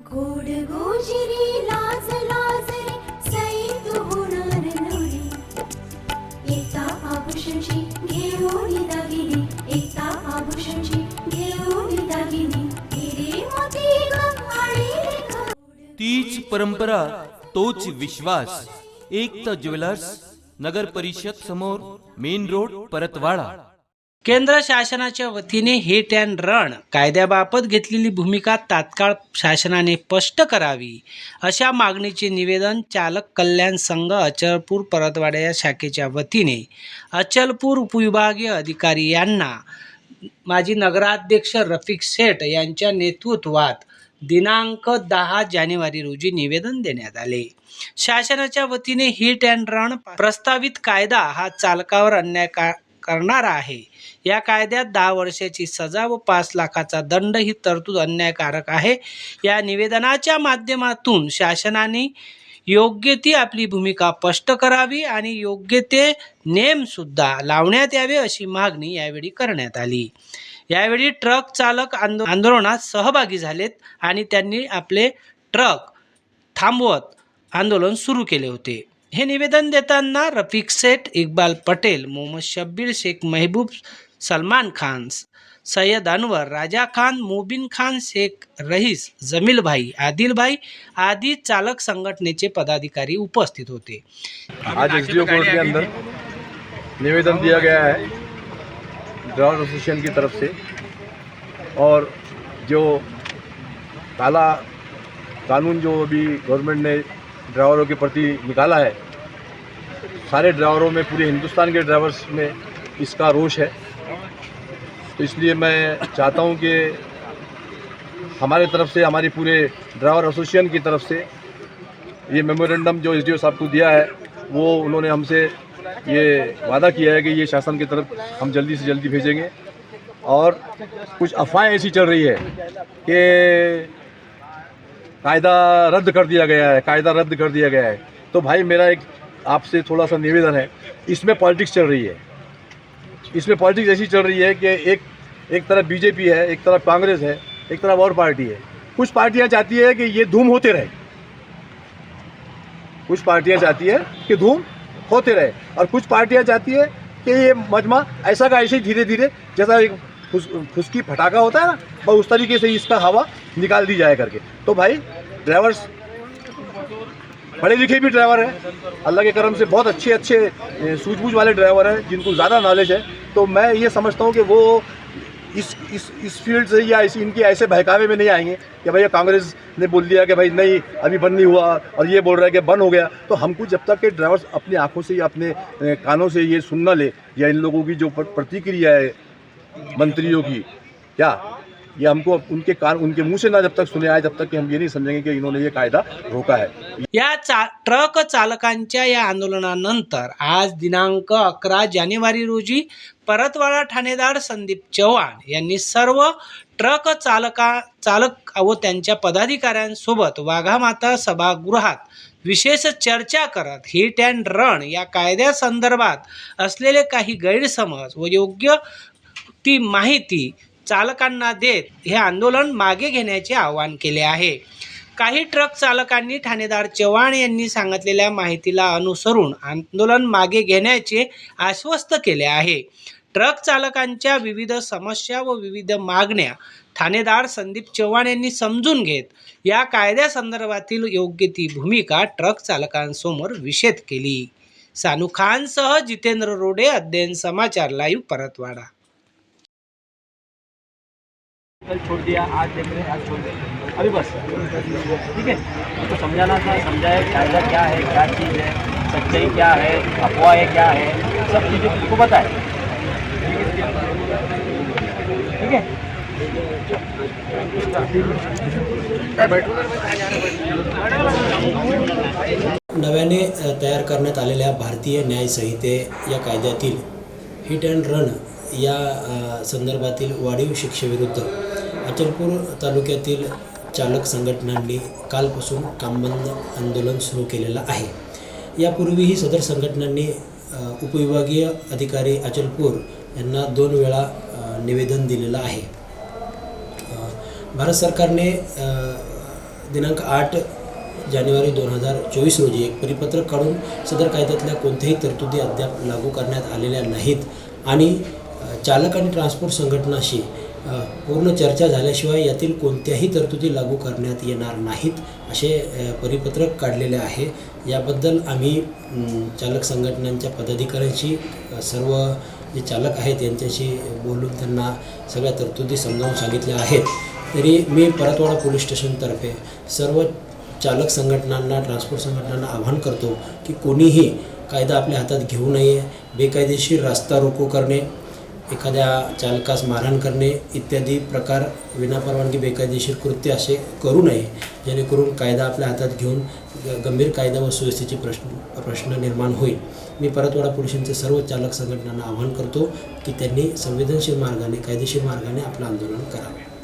गोड गोजिरी लाज लाज होणार आभूषणची घेऊन आभूषणची घेऊन हिरे मोती तीच परंपरा तोच विश्वास. एकता ज्वेलर्स नगर परिषद समोर मेन रोड परतवाडा. केंद्र शासनाच्या वतीने हिट अँड रन कायद्याबाबत घेतलेली भूमिका तात्काळ शासनाने स्पष्ट करावी अशा मागणीचे निवेदन चालक कल्याण संघ अचलपूर परतवाड्या या शाखेच्या वतीने अचलपूर उपविभागीय अधिकारी यांना माजी नगराध्यक्ष रफिक शेठ यांच्या नेतृत्वात दिनांक दहा जानेवारी रोजी निवेदन देण्यात आले. शासनाच्या वतीने हिट अँड रन प्रस्तावित कायदा हा चालकावर अन्याय का करणारा आहे. या कायद्यात दहा वर्षाची सजा व पाच लाखाचा दंड ही तरतूद अन्यायकारक आहे. या निवेदनाच्या माध्यमातून शासनाने योग्य ती आपली भूमिका स्पष्ट करावी आणि योग्य ते नेमसुद्धा लावण्यात यावे अशी मागणी यावेळी करण्यात आली. यावेळी ट्रक चालक आंदो आंदोलनात सहभागी झालेत आणि त्यांनी आपले ट्रक थांबवत आंदोलन सुरू केले होते. हे निवेदन देताना रफिक सेठ इक्बाल पटेल मोहम्मद शब्बीर शेख महबूब सलमान खान सय्यद अनवर राजा खान मोबिन खान शेख रहीस जमील भाई आदिल भाई आदी चालक संघटनेचे पदाधिकारी उपस्थित होते. आज एस कोर्ट के अंदर निवेदन दिया गया है ड्राइवर एसोसिएशन की तरफ से और जो काला कानून जो अभी गवर्नमेंट ने ड्राइवरों के प्रति निकाला है सारे ड्राइवरों में पूरे हिंदुस्तान के ड्राइवर्स में इसका रोष है। तो इसलिए मैं चाहता हूँ कि हमारे तरफ़ से, हमारी पूरे ड्राइवर एसोसिएशन की तरफ़ से ये मेमोरेंडम जो एसडीओ साहब को दिया है, वो उन्होंने हमसे ये वादा किया है कि ये शासन की तरफ़ हम जल्दी से जल्दी भेजेंगे। और कुछ अफवाहें ऐसी चल रही है कि कायदा रद्द कर दिया गया है, कायदा रद्द कर दिया गया है। तो भाई मेरा एक आपसे थोड़ा सा निवेदन है, इसमें पॉलिटिक्स चल रही है। इसमें पॉलिटिक्स ऐसी चल रही है कि एक एक तरफ़ बीजेपी है, एक तरफ़ कांग्रेस है, एक तरफ़ और पार्टी है। कुछ पार्टियाँ चाहती है कि ये धूम होते रहे। कुछ पार्टियाँ चाहती है कि धूम होते रहे और कुछ पार्टियाँ चाहती है कि ये मजमा ऐसा का ऐसे ही धीरे धीरे जैसा एक फुसकी फटाका होता है ना बस उस तरीके से इसका हवा निकाल दी जाए करके। तो भाई, ड्राइवर्स पढ़े लिखे भी ड्राइवर हैं। अल्लाह के करम से बहुत अच्छे अच्छे सूझबूझ वाले ड्राइवर हैं, जिनको ज़्यादा नॉलेज है। तो मैं ये समझता हूँ कि वो इस इस इस फ़ील्ड से या इस, इनके ऐसे बहकावे में नहीं आएँगे कि भैया कांग्रेस ने बोल दिया कि भाई नहीं, अभी बंद नहीं हुआ और ये बोल रहा है कि बंद हो गया। तो हमको जब तक के ड्राइवर्स अपनी आँखों से या अपने कानों से ये सुनना ले या इन लोगों की जो प्रतिक्रिया है मंत्रियों की, क्या? ये हमको उनके कान उनके मुंह से ना जब तक सुने आए जब तक कि हम ये नहीं समझेंगे कि इन्होंने ये कायदा रोका है। या चा ट्रक चालकांच्या या आंदोलनानंतर आज दिनांक अकरा जानेवारी रोजी परतवाडा ठाणेदार संदीप चव्हाण यांनी सर्व ट्रक चालका चालक व त्यांच्या पदाधिकाऱ्यांसोबत वाघामाता सभागृहात विशेष चर्चा करत हिट अँड रन या कायद्यासंदर्भात असलेले काही गैरसमज व योग्य ती माहिती चालकांना देत हे आंदोलन मागे घेण्याचे आवाहन केले आहे. काही ट्रक चालकांनी ठाणेदार चव्हाण यांनी सांगितलेल्या माहितीला अनुसरून आंदोलन मागे घेण्याचे आश्वस्त केले आहे. ट्रक चालकांच्या विविध समस्या व विविध मागण्या ठाणेदार संदीप चव्हाण यांनी समजून घेत या कायद्यासंदर्भातील योग्य ती भूमिका ट्रक चालकांसमोर विषेद केली. सानू खानसह जितेंद्र रोडे अध्ययन समाचार लाईव्ह परतवाडा. कल छोड़ दिया, आज देख रहे हैं, आज छोड़ दिया अभी बस। ठीक है? उनको समझाना था, समझाया कायदा क्या है, क्या चीज़ है, सच्चाई क्या है, अफवाहें क्या है, सब चीज़ें उनको बताए ठीक है? नव्याने तयार करण्यात आलेल्या भारतीय न्याय संहिते या कायद्यातील हिट अँड रन या संदर्भातील वाढीव शिक्षेविरुद्ध अचलपूर तालुक्यातील चालक संघटनांनी कालपासून कामबंद आंदोलन सुरू केलेलं आहे. यापूर्वीही सदर संघटनांनी उपविभागीय अधिकारी अचलपूर यांना दोन वेळा निवेदन दिलेलं आहे. भारत सरकारने दिनांक आठ जानेवारी दोन हजार चोवीस रोजी एक परिपत्रक काढून सदर कायद्यातल्या कोणत्याही तरतुदी अद्याप लागू करण्यात आलेल्या नाहीत आणि चालक आणि ट्रान्सपोर्ट संघटनाशी पूर्ण चर्चा झाल्याशिवाय यातील कोणत्याही तरतुदी लागू करण्यात येणार नाहीत असे परिपत्रक काढलेले आहे. याबद्दल आम्ही चालक संघटनांच्या पदाधिकाऱ्यांशी सर्व जे चालक आहेत यांच्याशी बोलून त्यांना सगळ्या तरतुदी समजावून सांगितल्या आहेत. तरी मी परतवाडा पोलीस स्टेशनतर्फे सर्व चालक संघटनांना ट्रान्सपोर्ट संघटनांना आवाहन करतो की कोणीही कायदा आपल्या हातात घेऊ नये बेकायदेशीर रास्ता रोको करणे एखाद्या चालकास मारहाण करणे इत्यादी प्रकार विनापरवानगी बेकायदेशीर कृत्य असे करू नये जेणेकरून कायदा आपल्या हातात घेऊन गंभीर कायदा व सुव्यवस्थेचे प्रश्न प्रश्न निर्माण होईल. मी परतवाडा पोलिसांचे सर्व चालक संघटनांना आवाहन करतो की त्यांनी संवेदनशील मार्गाने कायदेशीर मार्गाने आपलं आंदोलन करावे.